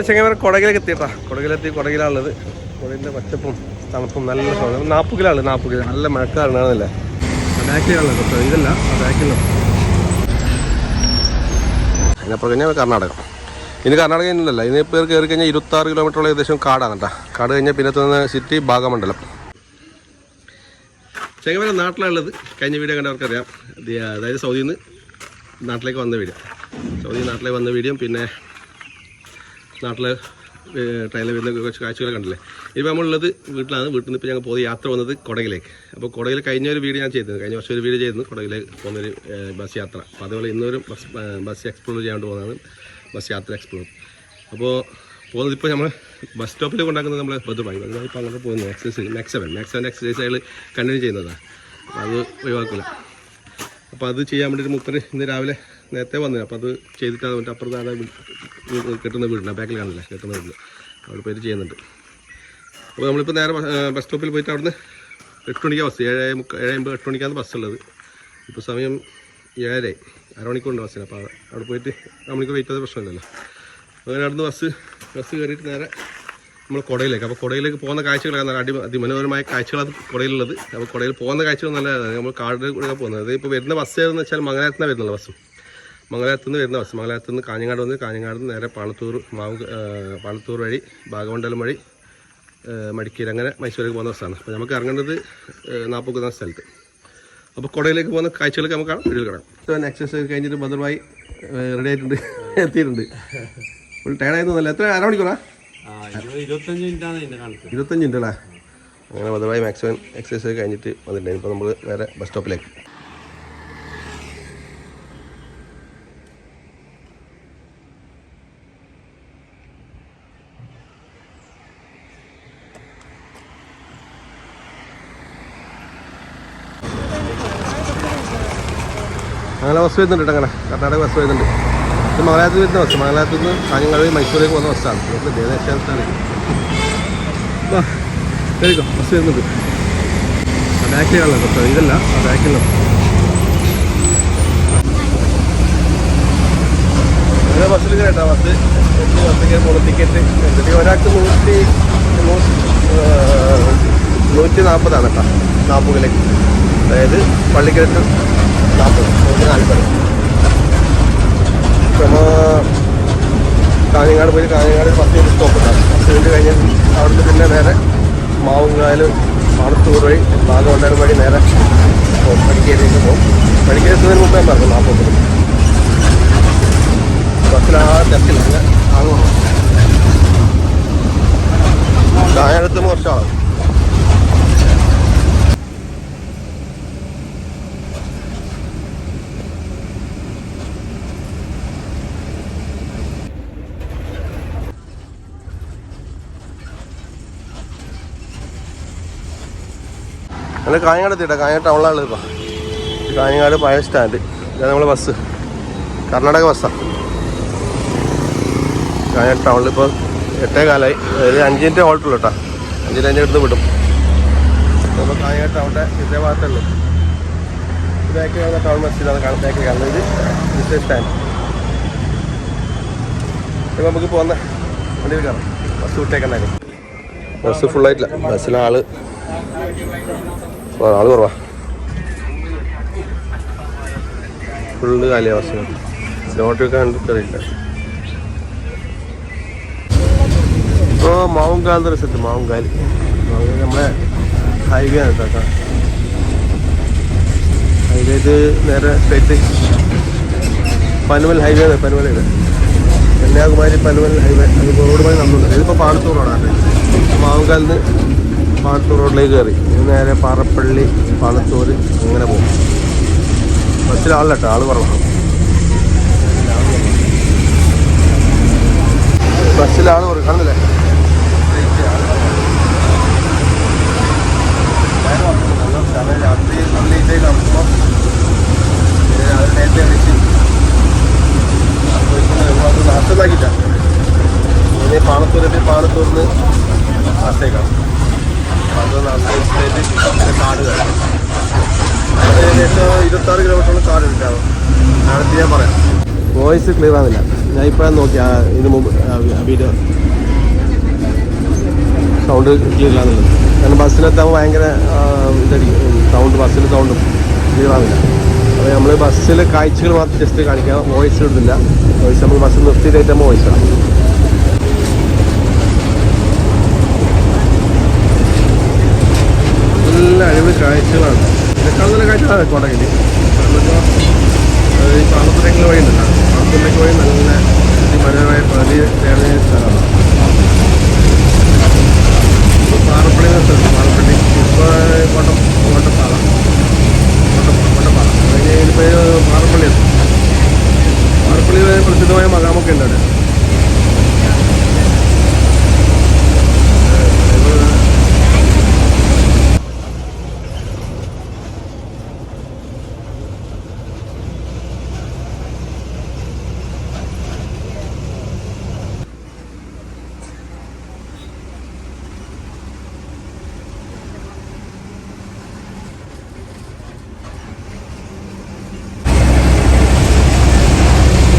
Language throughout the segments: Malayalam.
അങ്ങനെ ചെങ്ങന്മാർ കൊടകിലേക്ക് എത്തിയിട്ടാ. കൊടകിലെത്തി കൊടകിലാണുള്ളത്. കൊടകിന്റെ പച്ചപ്പും തണുപ്പും നല്ല സുഖം നാപ്പുകിലാണ് നാപ്പുകിൽ നല്ല മഴക്കാറുണ്ടാകുന്നില്ല ബാക്കിലാണ് കേട്ടോ ഇതല്ല ബാക്കിലുള്ള അതിനപ്പുറം കഴിഞ്ഞാൽ കർണാടക. ഇനി കർണാടക ഇല്ലല്ല ഇനി പേർ കയറി കഴിഞ്ഞാൽ ഇരുപത്തി ആറ് കിലോമീറ്ററോളം ഏകദേശം കാടാണ് കേട്ടോ. കാട് കഴിഞ്ഞാൽ പിന്നെ തന്നെ സിറ്റി ഭാഗമണ്ഡലം. ചെങ്ങമല നാട്ടിലുള്ളത് കഴിഞ്ഞ വീഡിയോ കണ്ടവർക്കറിയാം. അതായത് സൗദിയിൽ നിന്ന് നാട്ടിലേക്ക് വന്ന വീഡിയോ സൗദി നാട്ടിലേക്ക് വന്ന വീഡിയോ പിന്നെ നാട്ടിൽ ട്രെയിനിൽ വരുന്ന കുറച്ച് കാഴ്ചകൾ കണ്ടില്ലേ? ഇപ്പോൾ നമ്മളുള്ളത് വീട്ടിലാണ്. വീട്ടിൽ നിന്ന് ഇപ്പോൾ ഞങ്ങൾ പോയി യാത്ര വന്നത് കൊടകിലേക്ക്. അപ്പോൾ കൊടകിൽ കഴിഞ്ഞ ഒരു വീട് ഞാൻ ചെയ്തത് കഴിഞ്ഞ വർഷം ഒരു വീട് ചെയ്തിരുന്നു. കൊടകിലേക്ക് പോകുന്നൊരു ബസ് യാത്ര. അപ്പോൾ അതുപോലെ ഇന്നൊരു ബസ് ബസ് എക്സ്പ്ലോർ ചെയ്യാണ്ട് പോകുന്നതാണ് ബസ് യാത്ര എക്സ്പ്ലോർ അപ്പോൾ പോകുന്നത് ഇപ്പോൾ നമ്മൾ ബസ് സ്റ്റോപ്പിൽ കൊണ്ടാക്കുന്നത് നമ്മൾ ബന്ധുമായി ബദുബായി ഇപ്പോൾ അങ്ങനെ പോകുന്നത് exercise max seven max seven exercise അയാൾ കണ്ടിന്യൂ ചെയ്യുന്നതാണ് അത് ഒഴിവാക്കില്ല. അപ്പോൾ അത് ചെയ്യാൻ വേണ്ടിയിട്ട് മുപ്പത് ഇന്ന് രാവിലെ നേരത്തെ വന്നു അപ്പോൾ അത് ചെയ്തിട്ടാണ് മറ്റേ അപ്പുറത്ത് ആടെ കെട്ടുന്ന ബാക്കിൽ കാണില്ല കെട്ടുന്ന വീട്ടിൽ അവിടെ പോയിട്ട് ചെയ്യുന്നുണ്ട്. അപ്പോൾ നമ്മളിപ്പോൾ നേരെ ബസ് സ്റ്റോപ്പിൽ പോയിട്ട് അവിടുന്ന് എട്ട് മണിക്കാണ് ബസ്. ഏഴ് ഏഴ് അമ്പത് എട്ട് മണിക്കാണ് ബസ് ഉള്ളത് ഇപ്പോൾ സമയം ഏഴര അരമണിക്കൂറുണ്ട് ബസ്സിന്. അപ്പോൾ അവിടെ പോയിട്ട് നമ്മൾക്ക് വെയിറ്റ് ചെയ്ത പ്രശ്നമില്ലല്ലോ. അങ്ങനെ അവിടുന്ന് ബസ് ബസ് കയറിയിട്ട് നേരെ നമ്മൾ കുടയിലേക്ക്. അപ്പോൾ കുടയിലേക്ക് പോകുന്ന കാഴ്ചകളൊക്കെ നല്ല അടി അതിമനോഹരമായ കാഴ്ചകളാണ് കുടയിലുള്ളത്. അപ്പോൾ കുടയിൽ പോകുന്ന കാഴ്ചകൾ നല്ലതാണ് നമ്മൾ കാടിൽ കൂടെ പോകുന്നത്. ഇപ്പോൾ വരുന്ന ബസ് ഏതെന്ന് വെച്ചാൽ മംഗലത്തിനാണ് വരുന്നുള്ള ബസ്സും മംഗലാപുരത്ത് നിന്ന് വരുന്ന ബസ്. മംഗലാത്തു നിന്ന് കാഞ്ഞങ്ങാട് വന്ന് കാഞ്ഞങ്ങാട് നിന്ന് നേരെ പാണത്തൂർ മാവ് പാണത്തൂർ വഴി ഭാഗമണ്ഡലം വഴി മടിക്കേരി. അങ്ങനെ മൈസൂരേക്ക് പോകുന്ന ബസ്സാണ്. അപ്പോൾ നമുക്ക് ഇറങ്ങേണ്ടത് നാൽപ്പത് എന്ന സ്ഥലത്ത്. അപ്പോൾ കുടയിലേക്ക് പോകുന്ന കാഴ്ചകളൊക്കെ നമുക്ക് കാണാം. വീഡിയോ കാണാം. എക്സസൈസ് കഴിഞ്ഞിട്ട് ഭദ്രമായി റെഡി ആയിട്ടുണ്ട്. എത്തിയിട്ടുണ്ട്. ഫുൾ ടയർഡായിരുന്നല്ല എത്ര അരമണിക്കൂറാ ആ, ഇരുപത് ഇരുപത്തഞ്ച് ഉണ്ട് അല്ലേ അങ്ങനെ ഭദ്രമായി മാക്സിമം എക്സസൈസ് കഴിഞ്ഞിട്ട് വന്നിട്ടുണ്ടായിരുന്നു. ഇപ്പോൾ നമ്മൾ വേറെ ബസ് സ്റ്റോപ്പിലേക്ക് അങ്ങനെ ബസ് വരുന്നുണ്ട് അങ്ങനെ കർണാടക ബസ് വരുന്നുണ്ട്. ഇത് മംഗലാപുരത്ത് വരുന്ന ബസ് മംഗലാപുരത്ത് നിന്ന് കാഞ്ഞങ്ങാട് മൈസൂരേക്ക് പോകുന്ന ബസ്സാണ് ദേശാസ്ഥാനം വാ ബസ് വരുന്നുണ്ട്. ബാക്കിലാണല്ലോ ബസ് ഇതല്ല ആ ബാക്കിലോ ബസ്സിൽ കേട്ടോ. ബസ് ബസ്സിൽ പോകുന്ന ടിക്കറ്റ് എന്നിട്ട് ഒരാൾക്ക് നൂറ്റി നൂറ്റി നാൽപ്പതാണ് കേട്ടോ. നാൽപ്പതിലേക്ക് അതായത് പള്ളിക്കരത്ത് നാൽപ്പത് നൂറ്റി നാൽപ്പത് നമ്മൾ കാഞ്ഞങ്ങാട് പോയി കാഞ്ഞങ്ങാട് പത്ത് മിനിറ്റ് സ്റ്റോപ്പ് ഉണ്ടാകും പത്ത് മിനിറ്റ് കഴിഞ്ഞ് അവിടുന്ന് പിന്നെ നേരെ മാവുങ്കാൽ പാണത്തൂർ വഴി ഭാഗമണ്ഡലം വഴി നേരെ പോകും മടിക്കേരിയിലേക്ക് പോകും. പഠിക്കേരി എത്തുന്നതിന് മുമ്പേ പറഞ്ഞു നാൽപ്പത് മിനിറ്റ് ബസ്സിലാ തിരക്കില്ല അങ്ങനെ ആകുന്നു കാഞ്ഞങ്ങാടെത്തുമ്പോൾ കുറച്ചാണ് ഞങ്ങൾ കാഞ്ഞങ്ങാട് എത്തിയിട്ടാ. കാഞ്ഞങ്ങാട് ടൗണിലാണ് ഇപ്പോൾ കാഞ്ഞങ്ങാട് പഴയ സ്റ്റാൻഡ്. ഇതാണ് നമ്മളെ ബസ് കർണാടക ബസ്സാണ് കാഞ്ഞങ്ങാട് ടൗണിൽ ഇപ്പോൾ എട്ടേ കാലമായി അതായത് അഞ്ച് മിനിറ്റ് ഹോൾട്ടുള്ളൂ കേട്ടോ അഞ്ചിന്റെ അഞ്ച് എടുത്ത് വിടും. അപ്പോൾ കാഞ്ഞങ്ങാട് ടൗണിന്റെ ഇതേ ഭാഗത്തുള്ളൂ. കാണുന്ന ടൗൺ ബസ്സിലാണ് കാണുന്നത് ബാക്കിൽ കാണുന്നത്. ബസ് സ്റ്റാൻഡ് ഇപ്പോൾ നമുക്ക് പോകുന്ന വണ്ടി കയറാം ബസ് വിട്ടേക്കണ്ടായിരുന്നു ബസ് ഫുള്ളായിട്ടില്ല ബസ്സിലെ ആൾ. ആൾ കുറവാ. Full bus. ലോട്ടൊക്കെ കണ്ടിട്ടറിയില്ല. ഇപ്പോൾ മാവുങ്കാൽ എന്നൊരു സ്ഥലത്ത് നമ്മളെ ഹൈവേ ആണ് കേട്ടോ ഹൈവേ ഇത് നേരെ സ്ട്രേറ്റ് പനുവൽ ഹൈവേ ആണ് പനുവൽ ഇത് കന്യാകുമാരി പനുവൽ ഹൈവേ അത് റോഡ് പണി നടന്നുണ്ട് ഇതിപ്പോൾ പാണത്തൂർ റോഡാണ് പാണത്തൂർ റോഡിലേക്ക് കയറി. നേരെ പാറപ്പള്ളി പാണത്തൂർ അങ്ങനെ പോകും. ബസ്സിൽ ആളിലട്ടോ ആൾ കുറവാണ് ബസ്സിൽ ആൾ കുറവ് കാണുന്നില്ലേ രാത്രി നാട്ടിലേക്കാണ് അത് നാട്ടിലേക്ക് കാട് കയറി അത് ഏകദേശം ഇരുപത്താറ് കിലോമീറ്ററോളം കാട് ഉണ്ടാവും അടുത്ത് ഞാൻ പറയാം. വോയിസ് ക്ലിയർ ആവുന്നില്ല. ഞാൻ ഇപ്പോഴാണ് നോക്കി ആ, ഇതിന് മുമ്പ് വീഡിയോ സൗണ്ട് ക്ലിയർ ആകുന്നുള്ളത് കാരണം ബസ്സിലെത്താകുമ്പോൾ ഭയങ്കര ഇതായിരിക്കും. സൗണ്ട് ബസ്സിൽ സൗണ്ടും ക്ലിയർ ആവില്ല അപ്പോൾ നമ്മൾ ബസ്സിലെ കാഴ്ചകൾ മാത്രം ജസ്റ്റ് കാണിക്കാം. വോയിസ് ഇടുന്നില്ല. വോയിസ് നമ്മൾ ബസ് നിർത്തിയിട്ടാകുമ്പോൾ വോയിസ് ആണ് നല്ല അടിപൊളി കാഴ്ചകളാണ്. ഇതിനേക്കാൾ നല്ല കാഴ്ചകളാണ് കോട്ടയിൽ ഈ പാലത്തിലേക്ക് വഴി ഉണ്ടല്ലോ പാലത്തിലേക്ക് വഴി നല്ല മനോഹരമായ പ്രതി നേടുന്ന സ്ഥലമാണ് പാറപ്പള്ളി സ്ഥലത്ത് പാറപ്പള്ളി ഇപ്പോൾ കോട്ടം കോട്ടപ്പാറ കോട്ട കോട്ടപ്പാറ അതിന് ഇതിപ്പോൾ പാറപ്പള്ളി പാറപ്പള്ളിയിൽ പ്രസിദ്ധമായ മകാമൊക്കെ ഉണ്ട് അവിടെ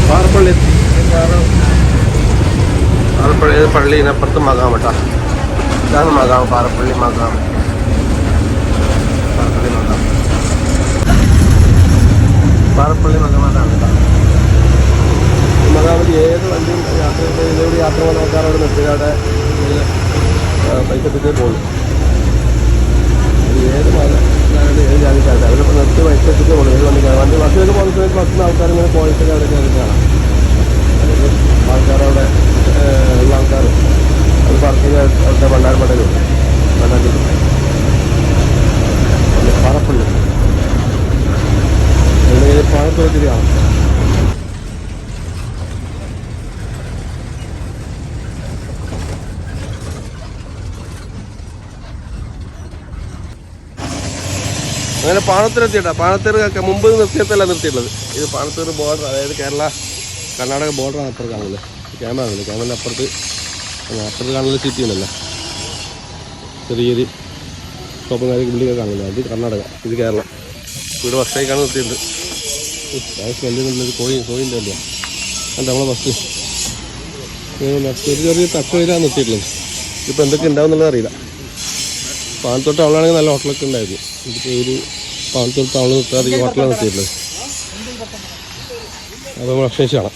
പാറപ്പള്ളി എത്തി പാറപ്പള്ളി പള്ളിനപ്പുറത്ത് മകാം കേട്ടോ. ഇതാണ് മകാം പാറപ്പള്ളി മകാം. പാറപ്പള്ളി മകാം. പാറപ്പള്ളി മകമാണ് കേട്ടോ. മകാമിൽ ഏത് വണ്ടിയും യാത്ര ഇതിലൂടെ യാത്ര പോകുന്ന ആൾക്കാരോട് നിർത്തി അവിടെ പൈസ കിട്ടിയേ പോകും ഏത് മത ഏത് ജാതിക്കാരുടെ അവരിപ്പോൾ നിർത്തി പൈസ ഇട്ടിട്ട് പോകും ഏത് വണ്ടിക്കാർ വണ്ടി ബസ്സിലൊക്കെ പോകുന്ന സമയത്ത് ബസ്സിന് ആൾക്കാർ ഇങ്ങനെ പോയിട്ടൊക്കെ അവിടെ കയറി ആൾക്കാരവിടെ ഉള്ള ആൾക്കാർ അത് പാർക്കിംഗ് അവിടെ ഭണ്ഡാരപ്പടയിലുണ്ട് ഭണ്ഡാരത്തിൽ പാറപ്പള്ളി. ഇവിടെ അങ്ങനെ പാണത്തിലെത്തിയിട്ടാ പാണത്തേർ മുമ്പ് നിർത്തിയത്തല്ല നിർത്തിയിട്ടുള്ളത്. ഇത് പാണത്തേർ ബോർഡർ അതായത് കേരള കർണാടക ബോർഡറാണ് അപ്പുറത്ത് കാണുന്നത്. ക്യാമറ ആണല്ലോ ക്യാമറയുടെ അപ്പുറത്ത് അപ്പുറത്ത് കാണുന്ന സിറ്റി ഉണ്ടല്ലോ ചെറിയൊരു ഷോപ്പും കാര്യം ബിൽഡിംഗ് കാണില്ല അത് കർണാടക ഇത് കേരളം. ഇവിടെ ഭക്ഷണിക്കാണ് നിർത്തിയിട്ടുണ്ട് സ്മെല്ലുന്നുള്ളത് കോഴി കോഴിന്റെ അല്ലേ അല്ല നമ്മളെ ബസ് ചെറിയ ചെറിയ തട്ടുകയിലാണ് നിർത്തിയിട്ടുള്ളത് ഇതിപ്പോൾ എന്തൊക്കെ ഉണ്ടാവും എന്നുള്ളത് അറിയില്ല. പാലത്തോട്ട് അവളാണെങ്കിൽ നല്ല ഹോട്ടലൊക്കെ ഉണ്ടായിരുന്നു. ഇതിപ്പോൾ ഒരു പാലത്തോട്ട് അവൾ നിർത്താതെ ഈ ഹോട്ടലാണ് നിർത്തിയിട്ടുള്ളത്. അപ്പോൾ ഭക്ഷണിച്ച് കാണാം.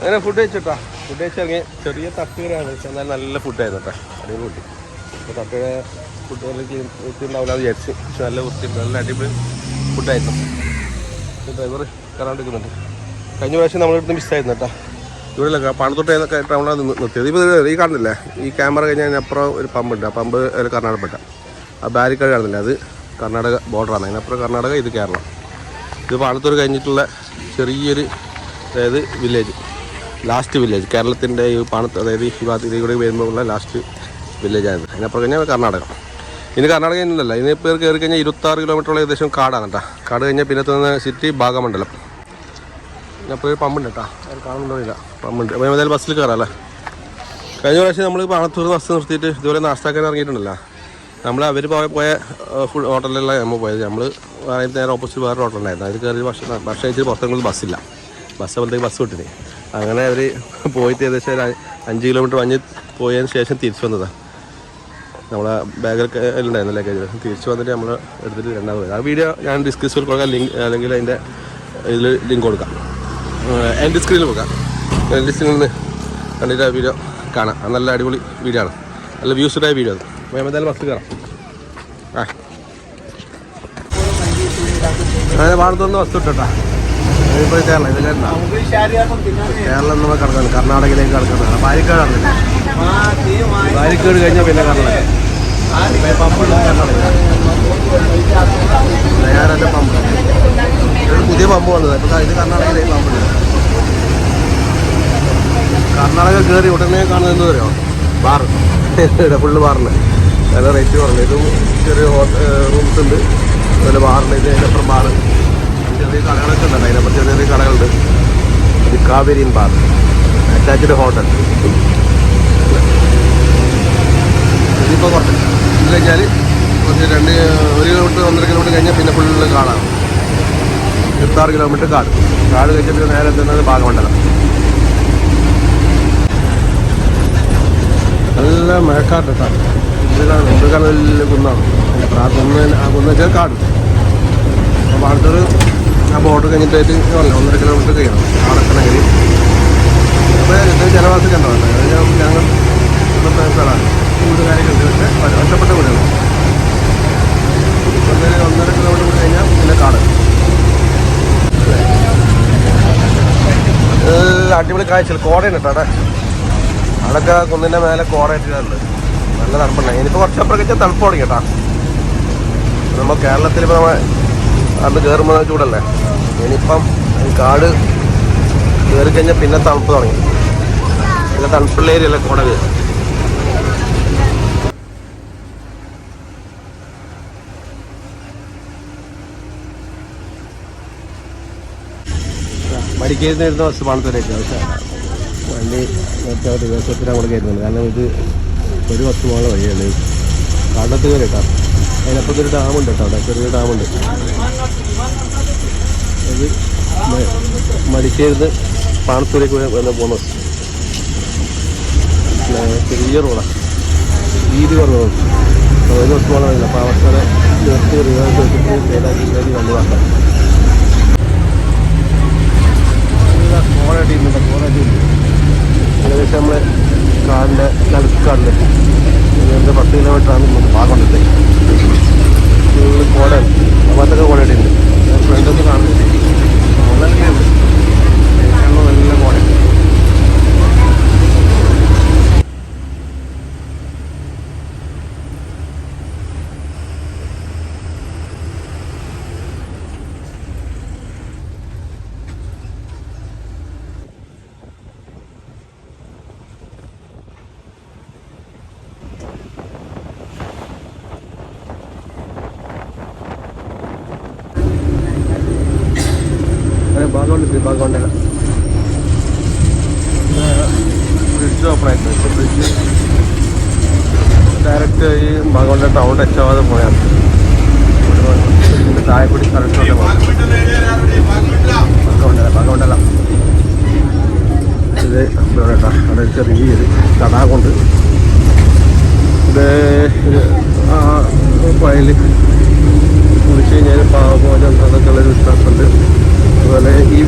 അങ്ങനെ ഫുഡ് കഴിച്ചിട്ടാ. ഫുഡ് കഴിച്ചിറങ്ങി ചെറിയ തട്ടുകടയാണ്. എന്നാൽ നല്ല ഫുഡായിരുന്നു കേട്ടോ. അടിപൊളി. ഫുഡ് അപ്പോൾ തട്ടുകട ഫുഡ് വൃത്തി ഉണ്ടാവില്ല എന്ന് വിചാരിച്ച്. പക്ഷെ നല്ല വൃത്തി നല്ല അടിപൊളി ഫുഡായിരുന്നു ഡ്രൈവർ കയറാണ്ടിരിക്കുന്നുണ്ട്. കഴിഞ്ഞ പ്രാവശ്യം നമ്മളിവിടുന്ന് മിസ്സായിരുന്നു കേട്ടോ. ഇവിടെ പണത്തൊട്ട് ഏതൊക്കെ ടൗണിലാണ് നിർത്തിയത്? ഇപ്പോൾ ഈ കാണുന്നില്ലേ? ഈ ക്യാമറ കഴിഞ്ഞാൽ അപ്പുറം ഒരു പമ്പ് ഉണ്ട്. ആ പമ്പ് കർണാടക കർണാടകപ്പെട്ട. ആ ബാരിക്കേഡ് കാണുന്നില്ല? അത് കർണാടക ബോർഡറാണ് അതിനപ്പുറം കർണാടക ഇത് കേരളം. ഇത് പാണത്തൂർ കഴിഞ്ഞിട്ടുള്ള ചെറിയൊരു അതായത് വില്ലേജ് ലാസ്റ്റ് വില്ലേജ് കേരളത്തിന്റെ ഈ പാണത്ത് അതായത് ഈ ഭാഗത്ത് ഇതിലൂടെ വരുമ്പോൾ ഉള്ള ലാസ്റ്റ് വില്ലേജായത് അതിനപ്പുറം കഴിഞ്ഞാൽ കർണാടക. ഇനി കർണാടക ഇല്ലല്ല ഇനി ഇപ്പോൾ കയറി കഴിഞ്ഞാൽ ഇരുപത്താറ് കിലോമീറ്ററുള്ള ഏകദേശം കാടാണ് കേട്ടോ. കാട് കഴിഞ്ഞാൽ പിന്നെ തന്നെ സിറ്റി ഭാഗമണ്ഡലം. അപ്പോൾ ഒരു പമ്പുണ്ട് കേട്ടോ. ഇല്ല. പമ്പുണ്ട്. അപ്പോൾ ഏതായാലും ബസ്സിൽ കയറാമല്ലേ കഴിഞ്ഞ പ്രാവശ്യം നമ്മൾ പാണത്തൂർ ബസ് നിർത്തിയിട്ട് ഇതുപോലെ നാസ്താക്കാൻ ഇറങ്ങിയിട്ടുണ്ടല്ലോ. നമ്മൾ അവർ പോയ പോയ ഫുൾ ഹോട്ടലിലല്ല നമ്മൾ പോയത്. നമ്മൾ നേരെ ഓപ്പോസിറ്റ് വേറെ ഹോട്ടലുണ്ടായിരുന്നു അതിൽ കയറി ഭക്ഷണം ഭക്ഷണം കഴിച്ചിട്ട് പുറത്തെങ്കിലും ബസ്സില്ല ബസ് അപ്പോഴത്തേക്ക് ബസ് വിട്ടിന്. അങ്ങനെ അവർ പോയിട്ട് ഏകദേശം ഒരു അഞ്ച് കിലോമീറ്റർ മഞ്ഞ് പോയതിന് ശേഷം തിരിച്ചു വന്നതാണ് നമ്മളെ ബാഗിൽ ഉണ്ടായിരുന്നു ലഗേജ് തിരിച്ചു വന്നിട്ട് നമ്മൾ എടുത്തിട്ട് രണ്ടാമത് പോയത്. ആ വീഡിയോ ഞാൻ ഡിസ്ക്രിപ്ഷനിൽ കൊടുക്കാം. ലിങ്ക് അല്ലെങ്കിൽ അതിന്റെ ഇതിൽ ലിങ്ക് കൊടുക്കാം. എന്റെ സ്ക്രീനിൽ കൊടുക്കാം എന്റെ സ്ക്രീനിൽ കണ്ടിട്ട് ആ വീഡിയോ കാണാം. നല്ല അടിപൊളി വീഡിയോ ആണ്. നല്ല വ്യൂസ്ഡായ വീഡിയോ അത്. ഞാൻ എന്തായാലും ഫസ്റ്റ് കയറാം ആ. അങ്ങനെ വാർത്തൊന്ന് വസ്തു ഇട്ടാ ഇപ്പോൾ കേരളം ഇത് കേരളം നമ്മൾ കിടക്കുന്നത് കർണാടകയിലേക്ക് കിടക്കുന്നതാണ് അറിയില്ല പാലക്കാട് കഴിഞ്ഞാൽ പിന്നെ കർണാടക. പമ്പുള്ള കർണാടക. പമ്പ്. പുതിയ പമ്പ് വന്നത്. ഇപ്പം ഇത് കർണാടകയിലേക്ക് പമ്പുണ്ട് കർണാടക കയറി ഉടനെ കാണുന്നത് പറയോ ഇവിടെ ഫുള്ള് ബാറിന് നല്ല റേറ്റ് കുറഞ്ഞു ഇതും ചെറിയ റൂംസ് ഉണ്ട്. അതുപോലെ ബാറിന് ഇത് അതിനപ്പുറം ബാറ്. ചെറിയ കടകളൊക്കെ ഉണ്ട്. അതിനപ്പം ചെറിയ ചെറിയ കടകളുണ്ട്. ഇത് കാവേരിയൻ ബാർ അറ്റാച്ച്ഡ് ഹോട്ടൽ ഇതിപ്പോൾ കുറച്ച് ഇത് കഴിഞ്ഞാൽ കുറച്ച് രണ്ട് ഒരു കിലോമീറ്റർ ഒന്നര കിലോമീറ്റർ കഴിഞ്ഞാൽ പിന്നെ ഫുള്ള് കാടാണ് ഇരുപത്താറ് കിലോമീറ്റർ കാട്. കാട് കഴിഞ്ഞിട്ട് നേരെ എത്തുന്നത് ഭാഗമണ്ഡലം. നല്ല മഴക്കാട്ടാണ് ഇതാണ് എന്ത് കടലിൽ കുന്നാണ്. ആ കുന്ന് വെച്ചാൽ കാട്. അപ്പോൾ അടുത്തൊരു ആ ബോർഡർ കഴിഞ്ഞിട്ടായിട്ട് ഒന്നര കിലോമീറ്റർ കഴിയണം അടക്കണമെങ്കിൽ അപ്പോൾ ജനവാസമൊക്കെ ഉണ്ടാവില്ല അത് ഞങ്ങൾ സ്ഥലമാണ്. വീട് കാര്യങ്ങളുണ്ട് ഒറ്റപ്പെട്ട വീടുകൾ ഒന്നര ഒന്നര കിലോമീറ്റർ കഴിഞ്ഞാൽ പിന്നെ കാട്. അടിപൊളി കാഴ്ചകൾ. കോടയാണ് കേട്ടോ അവിടെ. അവിടെയൊക്കെ കുന്നിന്റെ മേലെ കോടയിട്ടിട്ടുണ്ട് നല്ല തണുപ്പുണ്ടായി ഇനിയിപ്പോൾ കുറച്ചപ്പുറം വെച്ചാൽ തണുപ്പ് തുടങ്ങി കേട്ടോ. നമ്മൾ കേരളത്തിൽ ഇപ്പോൾ നമ്മൾ അത് കയറുമ്പോൾ ചൂടല്ലേ? ഇനിയിപ്പം കാട് കയറി കഴിഞ്ഞാൽ പിന്നെ തണുപ്പ് തുടങ്ങി. പിന്നെ തണുപ്പുള്ള ഏരിയല്ലേ വരും മടിക്കേരുന്ന ഇരുന്ന ബസ് പണത്തിലേക്ക് വണ്ടി മറ്റേ ദിവസത്തിന് അങ്ങോട്ട് കയറുന്നുണ്ട്. കാരണം ഇത് ഒരു പത്ത് പോകുന്ന വഴിയാണ്. കണ്ടത്ത് കയറി കേട്ടോ അതിനപ്പുറത്ത് ഒരു ഡാമുണ്ട് കേട്ടോ. അവിടെ ചെറിയൊരു ഡാമുണ്ട് അത് മടിക്കേരുന്ന് പാണത്തൂരേക്ക് വന്ന് പോകുന്നത് ചെറിയ റോഡാണ് വീതി കുറവ് റോഡ് അപ്പോൾ ഒരു വഴിയില്ല അപ്പോൾ അവസാനം നിർത്തി റിവേഴ്സ് വെച്ചിട്ട് വേണ്ടി വന്നതാക്കാം കോളേജ് ഉണ്ട് ഏകദേശം നമ്മൾ കാടിന്റെ നടുക്കാടിൽ. ഇതിന്റെ പത്ത് കിലോമീറ്ററാണ് നമുക്ക് ഭാഗമുണ്ട് ഫുള്ള് കോടയാണ് ഉണ്ട്. ഫ്രണ്ടൊന്നും കാണുന്നില്ല വളരെ ഉണ്ട് കേരളം നല്ല കോടയാണ് അങ്ങനെ ഭാഗമുണ്ട് ഭാഗമുണ്ടല്ല ബ്രിഡ്ജ് ഓപ്പൺ ആയിട്ടുണ്ട് ബ്രിഡ്ജ് ഡയറക്റ്റ് ഭാഗമുണ്ട ടൗൺ ടച്ച് ആവാതെ പോയാൽ ചായപ്പൊടി താഴെക്കൂടി കറക്റ്റ് ഭാഗമുണ്ടല്ല ഭാഗമുണ്ടല്ല ഇത് ഇവിടെ അവിടെ ചെറിയൊരു തടാകമുണ്ട്. ഇത് വയൽ കുടിച്ച് കഴിഞ്ഞാൽ പാവമോചം അതൊക്കെ ഉള്ളൊരു വിശ്വാസമുണ്ട്. അതുപോലെ ഈ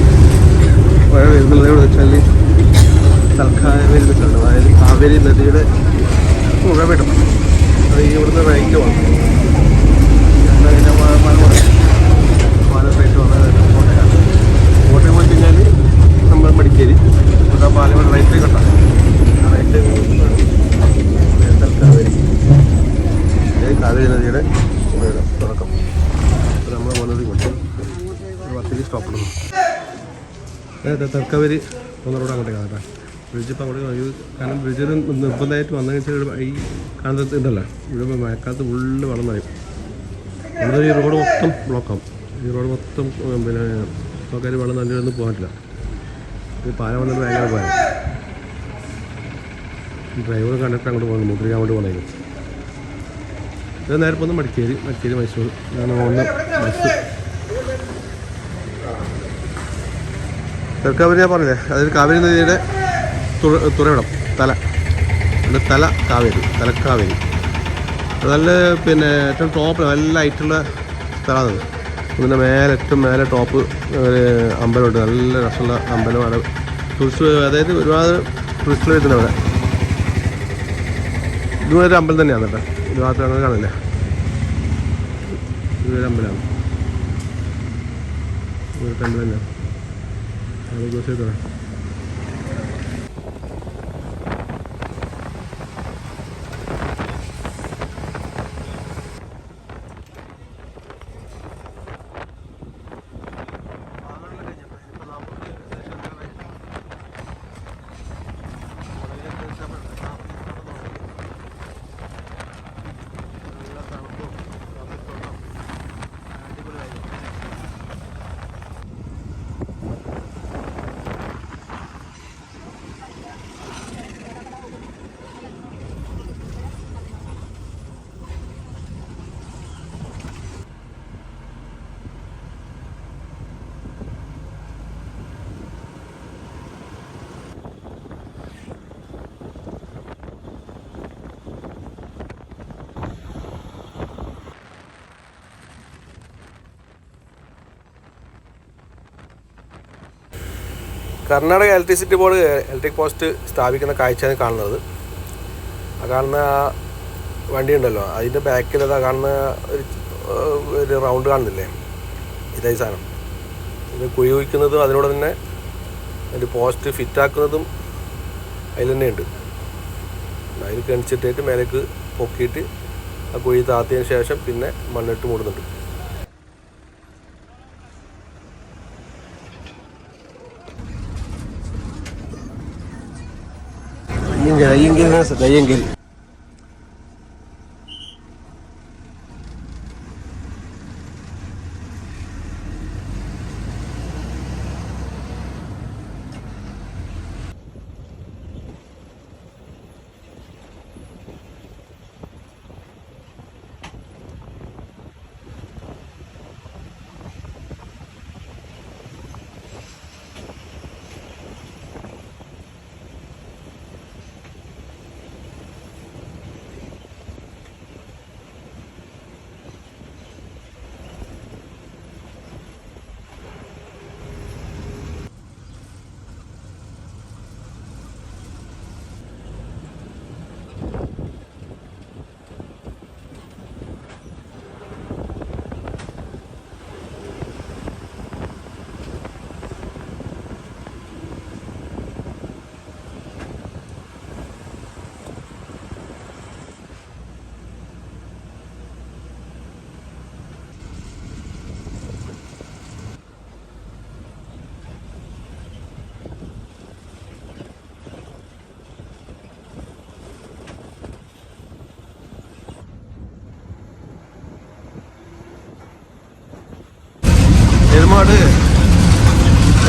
മഴ വരുന്നത് എവിടെ വെച്ചാൽ തൽക്കാവേരി നിൽക്കുന്നുണ്ട് അതായത് കാവേരി നദിയുടെ ഉറവിടം അത് ഇവിടുന്ന് വഴിക്ക് വന്നു. പാലത്തായിട്ട് വന്നത് കോട്ടയാണ് കോട്ടയം പോയി കഴിഞ്ഞാൽ നമ്മൾ മടിക്കേരി ഇവിടെ പാലക്കാട് റൈറ്റ് കണ്ടാം. റൈറ്റ് കാവേരി നദിയുടെ തുടക്കം. നമ്മൾ പോകുന്നത് ഇങ്ങോട്ട്. പത്തേക്ക് സ്റ്റോപ്പ് ഇടുന്നു. തർക്കവരി ഒന്നൂടെ അങ്ങോട്ട് കേട്ടോ ബ്രിഡ്ജ് ഇപ്പോൾ അങ്ങോട്ട് ഇത് കാരണം ബ്രിഡ്ജിൽ നിർബന്ധമായിട്ട് വന്നു വെച്ചാൽ ഈ കാണുന്നത് ഇതല്ല. ഇവിടെ മഴക്കാലത്ത് ഫുള്ള് വെള്ളം നിറയും. നമ്മുടെ ഈ റോഡ് മൊത്തം ബ്ലോക്കാവും ഈ റോഡ് മൊത്തം പിന്നെ ആൾക്കാർ വെള്ളം നല്ലൊന്നും പോകാൻ പറ്റില്ല ഈ പാലം വന്നത് ഭയങ്കര പോയ ഡ്രൈവർ കണ്ടക്ടർ അങ്ങോട്ട് പോകുന്നു മുദ്രിക അങ്ങോട്ട് പോകുന്നത് ഇത് നേരെ പോകുന്നു മടിക്കേരി മടിക്കേരി മൈസൂർ. ഇതാണ് പോകുന്ന ബസ് കാവേരി ഞാൻ പറഞ്ഞില്ലേ? അതായത് കാവേരി നദിയുടെ തുറവിടം തല. തല കാവേരി തലക്കാവേരി നല്ല പിന്നെ ഏറ്റവും ടോപ്പ് നല്ല ഹൈറ്റുള്ള സ്ഥലമാണ് ഇതിന്റെ മേലെ ഏറ്റവും മേലെ ടോപ്പ് അമ്പലമുണ്ട്. നല്ല രസമുള്ള അമ്പലമാണ് ടൂറിസ്റ്റ് അതായത് ഒരുപാട് ടൂറിസ്റ്റുകൾ വരുന്നുണ്ട് അവിടെ. ഇതുവരെ അമ്പലം തന്നെയാണ് കേട്ടോ. മാത്രം അങ്ങനെ കാണില്ല. ഇതുവരെ അമ്പലമാണ്. ഇതുവരെ അമ്പലം തന്നെയാണ്. Karnataka electricity board electric post സ്ഥാപിക്കുന്ന കാഴ്ചയാണ് കാണുന്നത്. ആ കാണുന്ന ആ വണ്ടി ഉണ്ടല്ലോ അതിന്റെ ബാക്കിൽ അതാ കാണുന്ന ഒരു റൗണ്ട് കാണുന്നില്ലേ? ഇതായി സാധനം. ഇത് കുഴി കുഴിക്കുന്നതും അതിനോട് തന്നെ അതിന്റെ പോസ്റ്റ് ഫിറ്റാക്കുന്നതും അതിൽ തന്നെ ഉണ്ട്. അതിൽ കണിച്ചിട്ടേറ്റ് മേലേക്ക് പൊക്കിയിട്ട് ആ കുഴി താത്തിയതിന് ശേഷം പിന്നെ മണ്ണിട്ട് മൂടുന്നുണ്ട്. അയ്യെങ്കിൽ എരുമാട്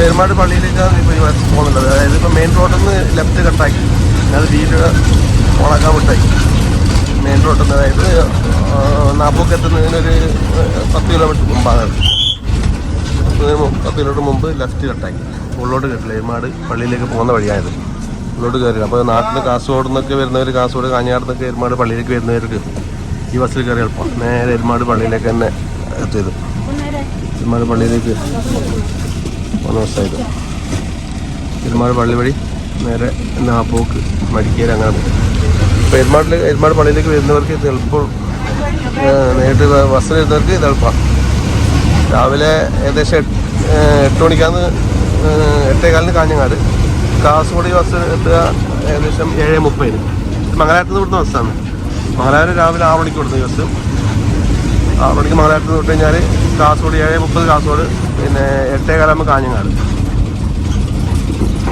എരുമാട് പള്ളിയിലേക്കാണ് ഈ പോകുന്നുള്ളത് അതായത് ഇപ്പോൾ മെയിൻ റോഡിൽ നിന്ന് ലെഫ്റ്റ് കട്ടാക്കി അത് വീട് ഓണാക്കാൻ വിട്ടായി. മെയിൻ റോഡിൽ നിന്ന് അതായത് നാപ്പൊക്കെ എത്തുന്നതിനൊരു പത്ത് കിലോമീറ്റർ മുമ്പാണ്. പത്ത് കിലോമീറ്റർ മുമ്പ് ലെഫ്റ്റ് കട്ടാക്കി ഉള്ളോട്ട് കേട്ടില്ല പെരുമാട് പള്ളിയിലേക്ക് പോകുന്ന വഴിയായത്. ഉള്ളോട്ട് കയറിയത് അപ്പോൾ നാട്ടിൽ കാസർഗോഡ് നിന്നൊക്കെ വരുന്നവർ കാസർഗോഡ് കാഞ്ഞാട് നിന്നൊക്കെ എരുമാട് പള്ളിയിലേക്ക് വരുന്നവർക്ക് ഈ ബസ്സിൽ കയറി എളുപ്പം. നേരെ എരുമാട് പള്ളിയിലേക്ക് തന്നെ എത്തിയത്. എരുമാട് പള്ളിയിലേക്ക് മൂന്ന് ദിവസമായത് പെരുമാട് പള്ളി വഴി നേരെ നാപ്പോക്ക് മടിക്കേരി അങ്ങനെ പോകും പെരുമാട് പള്ളിയിലേക്ക് വരുന്നവർക്ക് ഇത് എളുപ്പം നേരിട്ട് ബസ്സിൽ വരുന്നവർക്ക് ഇത് എളുപ്പമാണ് രാവിലെ ഏകദേശം എട്ട് എട്ട് മണിക്കാന്ന് എട്ടേകാലിന് കാഞ്ഞങ്ങാട്. കാസർഗോഡ് ബസ് എത്തുക ഏകദേശം ഏഴ് മുപ്പതിന്. മംഗലാപുരത്ത് നിന്ന് ബസ്സാണ്. മംഗലാപുരം രാവിലെ ആറ് മണിക്ക് ഈ ബസ്. ആറ് മണിക്ക് മംഗലാപുരത്ത് നിന്ന് വിട്ട് കഴിഞ്ഞാൽ കാസർഗോഡ് ഏഴ് മുപ്പത് കാസർഗോഡ് പിന്നെ എട്ടേകാലാകുമ്പോൾ കാഞ്ഞങ്ങാട്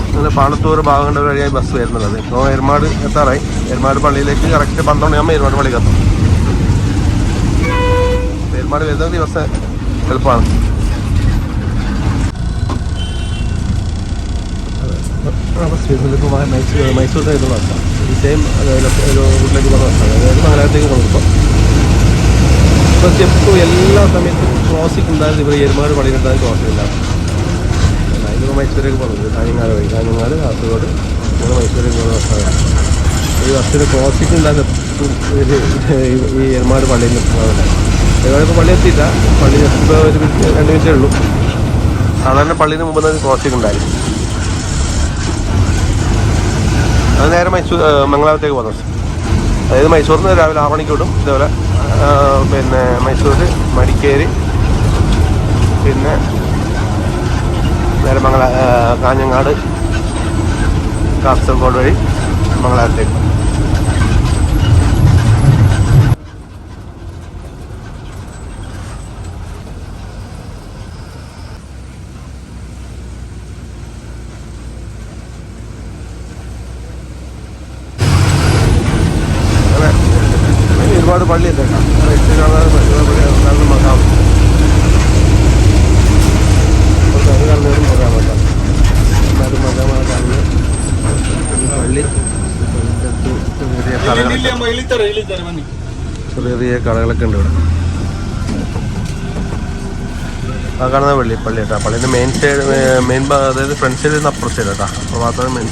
അങ്ങനെ പാണത്തൂർ ഭാഗങ്ങളുടെ വഴിയായി ബസ് വരുന്നുള്ളത് ഇപ്പോൾ എരുമാട് എത്താറായി. എരുമാട് പള്ളിയിലേക്ക് കറക്റ്റ് പന്ത്രണ്ട് മണിയാകുമ്പോൾ എരുമാട് പള്ളി എത്തും. എരുമാട് വരുന്ന ദിവസം എളുപ്പമാണ്. മൈസൂർ മൈസൂരിൽ ബസ്സാണ് ഈ സെയിം റൂട്ടിലേക്ക് പോകുന്ന ബസ്സാണ് അതായത് മംഗലാപുരത്തേക്ക് പോകുമ്പോൾ ഇപ്പോൾ സ്റ്റെപ്പ് എല്ലാ സമയത്തും ക്രോസിംഗ് ഉണ്ടായിരുന്നു. ഇവിടെ എരുമാട് പള്ളിയിലുണ്ടാകും ക്രോസിംഗ് ഉണ്ടായിരുന്നു അതിന് മൈസൂരേക്ക് പോകുന്നത് കാഞ്ഞങ്ങാട് വഴി കാഞ്ഞങ്ങാട് കാസർഗോഡ് ഇവിടെ മൈസൂരേക്ക് പോകുന്ന ബസ്സാണ് ഈ ബസ്സിന് ക്രോസിംഗ് ഉണ്ടായിരുന്നു ഈ എരുമാട് പള്ളിയിൽ പോകുന്നത് എരുമാട് പള്ളി എത്തിയില്ല. പള്ളി എത്തുമ്പോൾ ഒരു മിനിറ്റ് രണ്ട് മിനിറ്റേ ഉള്ളൂ. സാധാരണ പള്ളിന് മുമ്പ് തന്നെ ക്രോസിംഗ് ഉണ്ടായിരുന്നു. അത് നേരെ മൈസൂർ മംഗളാപുരത്തേക്ക് പോകുന്ന ബസ് അതായത് മൈസൂരിൽ നിന്ന് രാവിലെ ആറ് മണിക്ക് വിടും. ഇതേപോലെ പിന്നെ മൈസൂർ മടിക്കേരി പിന്നെ നേരെ മംഗള കാഞ്ഞങ്ങാട് കാസർഗോഡ് വഴി മംഗലാപുരത്തേക്ക് അങ്ങനെ ഒരുപാട് പള്ളിയുണ്ട് കേട്ടോ റൈറ്റ് കാണാൻ ഒരുപാട് പള്ളി നല്ല മക്കാം അത് കാണുന്നവരും മക്കാം കേട്ടോ എന്നാലും മകമാണ് കാണുന്നത് ഈ പള്ളി ചെറിയ കടകളൊക്കെ ചെറിയ ചെറിയ കടകളൊക്കെ ഉണ്ട് ഇവിടെ. ആ കാണുന്ന പള്ളി പള്ളി കേട്ടോ പള്ളിന്റെ മെയിൻ സൈഡ് മെയിൻ അതായത് ഫ്രണ്ട് സൈഡിൽ നിന്ന് അപ്പുറം സൈഡ് കേട്ടോ അപ്പോൾ മാത്രമേ മെയിൻ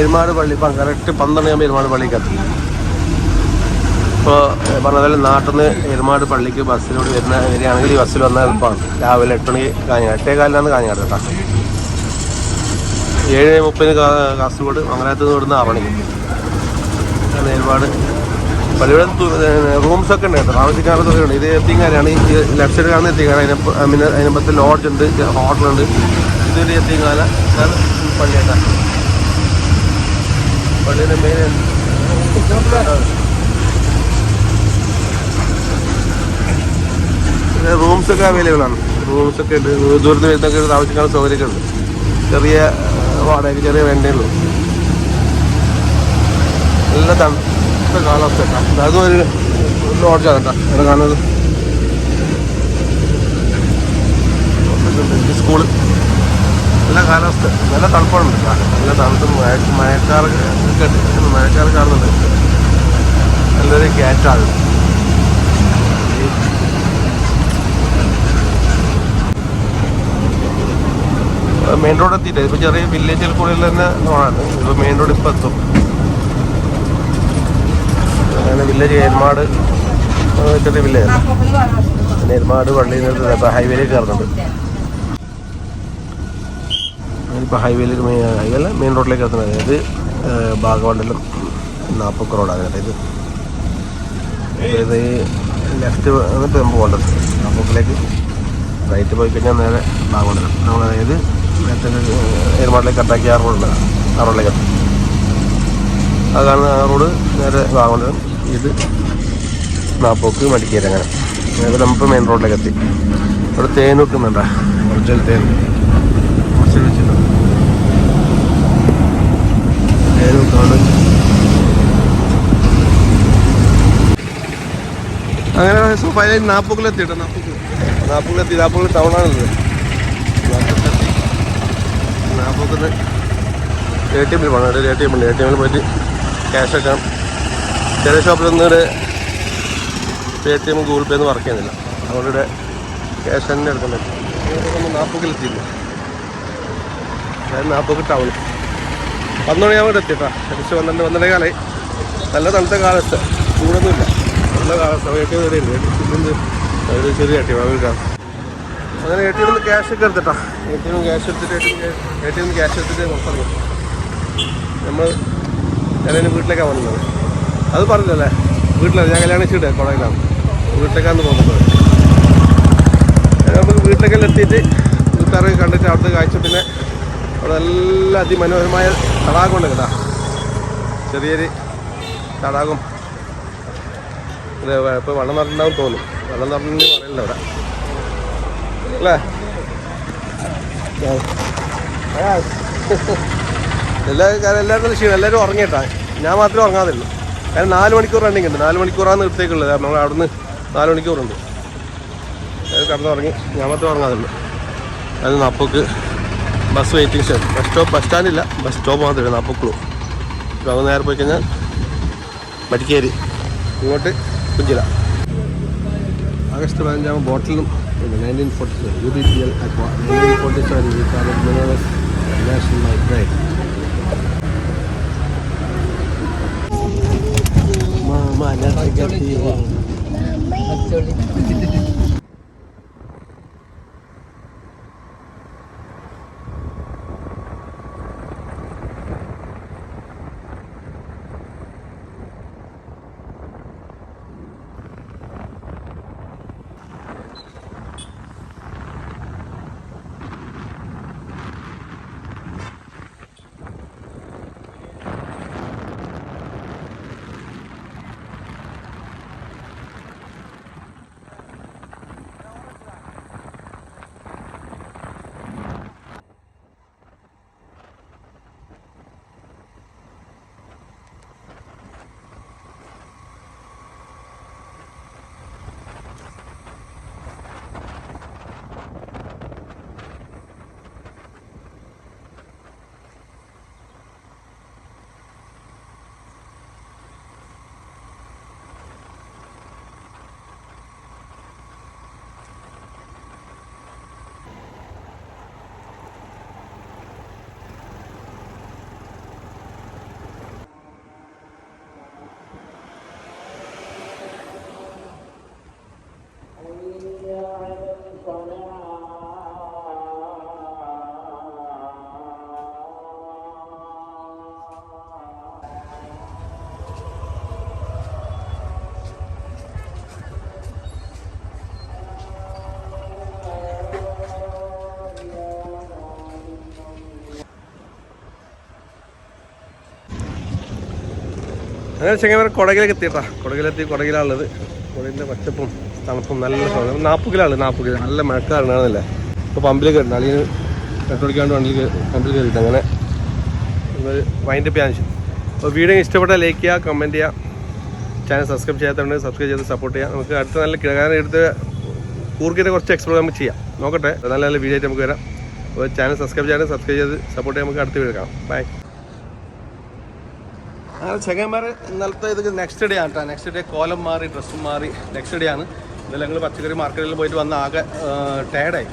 എരുമാട് പള്ളി ഇപ്പം കറക്റ്റ് പന്ത്രണ്ട് ആകുമ്പോൾ എരുമാട് പള്ളിക്ക് എത്തി. ഇപ്പോൾ പറഞ്ഞതുപോലെ നാട്ടിൽ നിന്ന് എരുമാട് പള്ളിക്ക് ബസ്സിലൂടെ വരുന്ന വരികയാണെങ്കിൽ ഈ ബസ്സിൽ വന്നാൽ എളുപ്പമാണ് രാവിലെ എട്ട് മണിക്ക് കാഞ്ഞാട് എട്ടേ കാലിലാണ് കാഞ്ഞാട് കേട്ടോ. ഏഴ് മുപ്പതിന് കാസർഗോഡ് മംഗലാപുരത്ത് നിന്ന് വിടുന്ന ആറ് മണിക്ക്. അങ്ങനെ പലവിടെ പള്ളിയുടെ റൂംസ് ഒക്കെ ഉണ്ട് കേട്ടോ. താമസിക്കാനുള്ള ഉണ്ട് ഇത് എത്തിങ്ങാനാണ് ഈ ലെഫ്റ്റ് സൈഡ് കാണുന്ന എത്തിങ്ങാന അതിന് അതിനപ്പുറത്ത് ലോഡ്ജ് ഉണ്ട് ഹോട്ടലുണ്ട് ഇതൊരു എത്തിങ്ങാന ഇതാണ് പള്ളി കേട്ടോ. പള്ളിയുടെ മെയിൻ റൂംസ് ഒക്കെ അവൈലബിൾ ആണ്. റൂംസ് ഒക്കെ ഉണ്ട്. ദൂരത്ത് വരുന്നൊക്കെ താമസിക്കാനുള്ള സൗകര്യമൊക്കെ ഉണ്ട്. ചെറിയ വാടകയ്ക്ക് ചെറിയ വേണ്ടേ ഉള്ളൂ. നല്ല തണുത്ത കാലാവസ്ഥ കേട്ടോ അതും ഒരു ലോഡ്ജാണ് കേട്ടോ ഇവിടെ കാണുന്നത്. സ്കൂൾ നല്ല കാലാവസ്ഥ. നല്ല തണുപ്പാണ്. നല്ല തണുത്ത് മഴ മഴക്കാറ്. മഴക്കാറ് കാണുന്നുണ്ട്. നല്ലൊരു ക്യാറ്റാണ് മെയിൻ റോഡ് എത്തിയില്ല? ഇപ്പൊ ചെറിയ വില്ലേജിൽ കൂടെ തന്നെ ആണ്. ഇപ്പൊ മെയിൻ റോഡ് ഇപ്പൊ എത്തും. അങ്ങനെ വില്ലേജ് ഏർമാട് ചെറിയ വില്ലേജ് പിന്നെ ഏർമാട് പള്ളിയിൽ നിന്ന് ഹൈവേയിൽ കയറുന്നുണ്ട്. ഇപ്പോൾ ഹൈവേയിലേക്ക് മെയിൻ ഹൈവേല മെയിൻ റോഡിലേക്ക് എത്തുന്നത് അതായത് ഭാഗമണ്ഡലം നാൽപ്പത് റോഡാണ് അതായത് ഇത് ഇത് ലെഫ്റ്റ് എന്നിട്ട് നമുക്ക് പോകേണ്ടത് നാപ്പക്കിലേക്ക് റൈറ്റ് പോയി കഴിഞ്ഞാൽ നേരെ ഭാഗമണ്ഡലം നമ്മൾ അതായത് നേരത്തെ ഏർമാടിലേക്ക് കട്ടാക്കി ആ റോഡുണ്ട് ആ റോഡിലേക്ക് അത് ആ റോഡ് നേരെ വാഗമണ്ഡലം ഇത് നാപ്പോക്ക് മടിക്കേരി അങ്ങനെ അതായത് നമ്മളിപ്പോൾ മെയിൻ റോഡിലേക്ക് എത്തി. ഇവിടെ തേൻ വെക്കുന്നുണ്ട? ഒറിജിനൽ തേൻ. കുറച്ച് വെച്ചിട്ടുണ്ട്. തേൻ വെക്കാണ്ട് അങ്ങനെ ഫൈനലി നാപ്പൂക്കിലെത്തിട്ടോ നാപ്പൂക്ക്? നാപ്പൂക്കിലെത്തി. നാപ്പൂക്കിൽ ടൗണാണുള്ളത് നാപ്പൂക്കിലെത്തി നാപ്പൂക്കിൽ എ ടി എമ്മിൽ പോകണം എ ടി എമ്മിൽ ഉണ്ട്. എ ടി എമ്മിൽ പോയിട്ട് ക്യാഷ് വെക്കണം. ചില ഷോപ്പിലൊന്നും ഇവിടെ പേ ടി എം ഗൂഗിൾ പേ ഒന്നും വർക്ക് ചെയ്യുന്നില്ല. ഇവിടെ ക്യാഷ് തന്നെ എടുക്കാൻ പറ്റും നാപ്പൂക്കിലെത്തിയില്ല ഞാൻ നാപ്പൂക്ക് ടൗൺ പന്ത്രണ്ട് മണി അവിടെ എത്തിട്ടാ ഏകദേശം പന്ത്രണ്ട് പന്ത്രണ്ടേ കാലായി. നല്ല തണുത്ത കാലത്ത്. ചൂടൊന്നുമില്ല. നല്ല കാലത്ത്. എ ടി എം വരെയുണ്ട് ഇതിന്റെ ഒരു ചെറിയ എ ടി എം അവർ അങ്ങനെ എ ടി എമ്മിൽ ക്യാഷ് ഒക്കെ എടുത്തിട്ടാ. എ ടി എം ക്യാഷ് എടുത്തിട്ട് എ ടി എം ക്യാഷ് എടുത്തിട്ട് നമ്മൾ ഞാനതിന് വീട്ടിലേക്കാണ് വന്നത് അത് പറഞ്ഞല്ലേ വീട്ടിലെ ഞാൻ കല്യാണം ചെയ്തേ കൊടയിലാണ് വീട്ടിലേക്കാന്ന് പോകുന്നത്. നമുക്ക് വീട്ടിലേക്കെല്ലാം എത്തിയിട്ട് വീട്ടുകാരെ കണ്ടിട്ട് അവിടുത്തെ കാഴ്ച പിന്നെ അവിടെ നല്ല അതിമനോഹരമായ തടാകമുണ്ട് കേട്ടാ. ചെറിയൊരു തടാകം. ഇപ്പോൾ വെള്ളം നിറഞ്ഞിട്ടുണ്ടാവും തോന്നും വെള്ളം നിറഞ്ഞു പറയില്ല അവിടെ അല്ലേ. എല്ലാ എല്ലാവരും ക്ഷീണം. എല്ലാവരും ഉറങ്ങിയിട്ടാ. ഞാൻ മാത്രമേ ഉറങ്ങാതില്ല കാരണം നാല് മണിക്കൂർ റണ്ണിങ് ഉണ്ട്. നാല് മണിക്കൂറാണ് നിർത്തേക്കുള്ളത്. കാരണം നമ്മൾ അവിടുന്ന് നാല് മണിക്കൂറുണ്ട്. അത് തുടങ്ങി ഞാൻ തുടങ്ങാതുണ്ട് അത് Napoklu bus waiting station bus stop bus സ്റ്റാൻഡില്ല bus stop മാത്രമേ നപ്പക്കുള്ളൂ. അപ്പോൾ നേരെ പോയി കഴിഞ്ഞാൽ മടിക്കേരി. ഇങ്ങോട്ട് കുഞ്ചില. ആഗസ്റ്റ് പതിനഞ്ചാം ബോട്ടിലും nineteen forty seven U B P L nineteen forty seven national migrate dan tiga jiwa. Betul. അങ്ങനെ ചെങ്ങന്മാർ കുടകിലേക്ക് എത്തിയിട്ടാ കുടകിലെത്തി കുടകിലാണുള്ളത്. കുടകിന്റെ പച്ചപ്പും തണുപ്പും നല്ല സാധനം നാൽപ്പത് കിലോ നാൽപ്പത് കിലോ നല്ല മഴക്കാരനാണല്ലേ ഇപ്പോൾ പമ്പിൽ കയറുന്നു അല്ലെങ്കിൽ പെട്രോൾ അടിക്കാണ്ട് വണ്ടിയിൽ പമ്പിൽ കയറിയിട്ട് അങ്ങനെ വൈൻഡ് അപ്പ് ചെയ്യാൻ അപ്പോൾ വീഡിയോ ഇഷ്ടപ്പെട്ട ലൈക്ക് ചെയ്യുക കമന്റ് ചെയ്യുക. ചാനൽ സബ്സ്ക്രൈബ് ചെയ്യാത്തതുകൊണ്ട് സബ്സ്ക്രൈബ് ചെയ്ത് സപ്പോർട്ട് ചെയ്യുക. നമുക്ക് അടുത്ത നല്ല കിഴങ്ങാൻ എടുത്ത് കൂർക്കിനെ കുറച്ച് എക്സ്പ്ലോർ നമുക്ക് ചെയ്യാം. നോക്കട്ടെ നല്ല നല്ല വീഡിയോ ആയിട്ട് നമുക്ക് വരാം. അപ്പോൾ ചാനൽ സബ്സ്ക്രൈബ് ചെയ്യാൻ സബ്സ്ക്രൈബ് ചെയ്ത് സപ്പോർട്ട് ചെയ്യാൻ നമുക്ക് അടുത്ത വീഡിയോ കാണാം. ബൈ അങ്ങനെ ചെങ്ങന്മാർ ഇന്നലത്തെ ഇത് നെക്സ്റ്റ് ഡേ ആണ് കേട്ടോ നെക്സ്റ്റ് ഡേ കോലം മാറി ഡ്രസ്സും മാറി. നെക്സ്റ്റ് ഡേ ആണ്. ഇന്നലെ ഞങ്ങൾ പച്ചക്കറി മാർക്കറ്റിൽ പോയിട്ട് വന്ന ആകെ ടയർഡായി